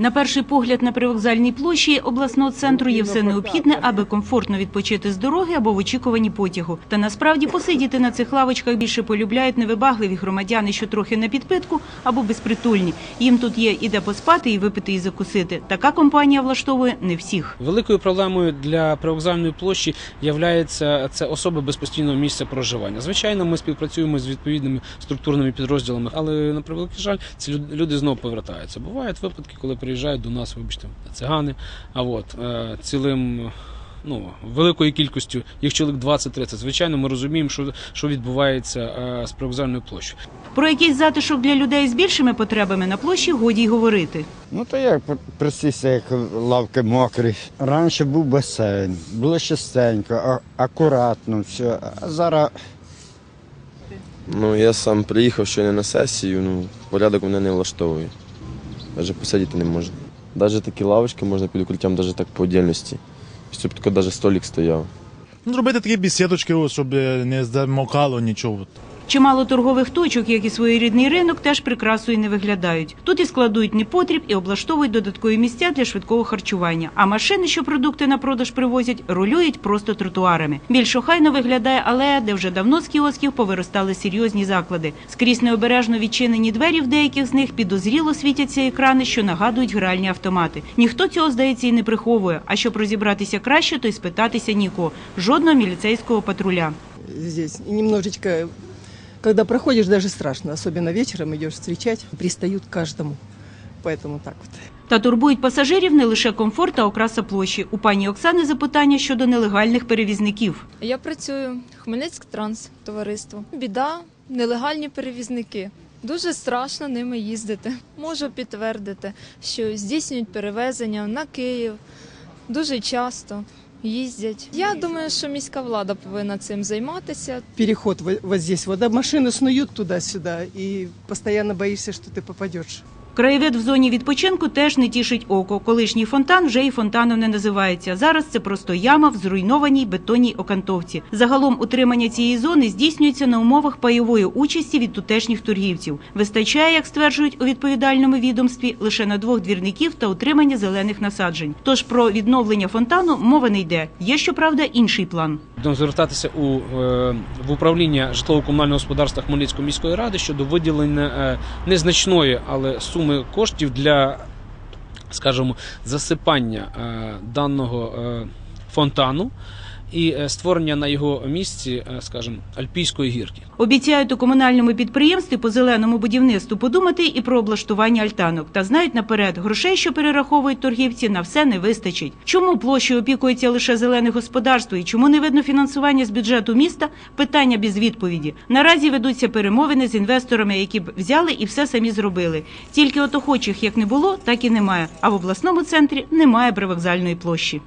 На перший погляд на привокзальній площі обласного центру є все необхідне, аби комфортно відпочити з дороги або в очікуванні потягу. Та насправді посидіти на цих лавочках більше полюбляють невибагливі громадяни, що трохи на підпитку або безпритульні. Їм тут є і де поспати, і випити, і закусити. Така компанія влаштовує не всіх. Великою проблемою для привокзальної площі є це особи без постійного місця проживання. Звичайно, ми співпрацюємо з відповідними структурними підрозділами, але на превеликий жаль, ці люд- люди знову повертаються. Бувають випадки, коли приїжджають до нас, вибачте, цигани, а от е, цілим. Ну, великою кількістю, їх чоловік 20-30. Звичайно, ми розуміємо, що, що відбувається е, з привокзальною площею. Про якийсь затишок для людей з більшими потребами на площі годі й говорити. Ну то як простіше, як лавки мокрі. Раніше був басейн, було чистенько, а- акуратно все. А зараз Ну, я сам приїхав щойно на сесію, ну, порядок мене не влаштовує. Навіть посидіти не можна. Навіть такі лавочки можна під укриттям, навіть так по отдельності. Щоб тільки навіть столик стояв. Ну, зробити такі бісідочки, щоб не замокало нічого. Чимало торгових точок, як і своєрідний ринок, теж прикрасою не виглядають. Тут і складують непотріб, і облаштовують додаткові місця для швидкого харчування. А машини, що продукти на продаж привозять, рулюють просто тротуарами. Більш охайно виглядає алея, де вже давно з кіосків повиростали серйозні заклади. Скрізь необережно відчинені двері в деяких з них підозріло світяться екрани, що нагадують гральні автомати. Ніхто цього здається і не приховує. А щоб розібратися краще, то й спитатися нікого. Жодного міліцейського патруля. здесь. Немножечко, когда проходишь, даже страшно. Особенно вечером идешь встречать, пристают к каждому. Поэтому так вот. Та турбують пасажирів не лише комфорт та окраса площі. У пані Оксани запитання щодо нелегальних перевізників. Я працюю Хмельницьк Транс товариство. Біда, нелегальні перевізники. Дуже страшно ними їздити. Можу підтвердити, що здійснюють перевезення на Київ дуже часто їздять. Я думаю, що міська влада повинна цим займатися. Переход во- вот здесь вода машини снують туди-сюди, і постійно постоянно що ти попадеш. Краєвид в зоні відпочинку теж не тішить око. Колишній фонтан вже й фонтаном не називається. Зараз це просто яма в зруйнованій бетонній окантовці. Загалом утримання цієї зони здійснюється на умовах пайової участі від тутешніх торгівців. Вистачає, як стверджують у відповідальному відомстві, лише на двох двірників та утримання зелених насаджень. Тож про відновлення фонтану мова не йде. Є щоправда інший план. Будемо звертатися у е, в управління житлово-комунального господарства Хмельницької міської ради щодо виділення е, незначної, але суми коштів для, скажімо, засипання е, даного фонтану і е, створення на його місці, е, скажімо, альпійської гірки. Обіцяють у комунальному підприємстві по зеленому будівництву подумати і про облаштування альтанок. Та знають наперед, грошей, що перераховують торгівці, на все не вистачить. Чому площею опікується лише зелене господарство і чому не видно фінансування з бюджету міста? Питання без відповіді. Наразі ведуться перемовини з інвесторами, які б взяли і все самі зробили. Тільки от охочих як не було, так і немає. А в обласному центрі немає привокзальної площі.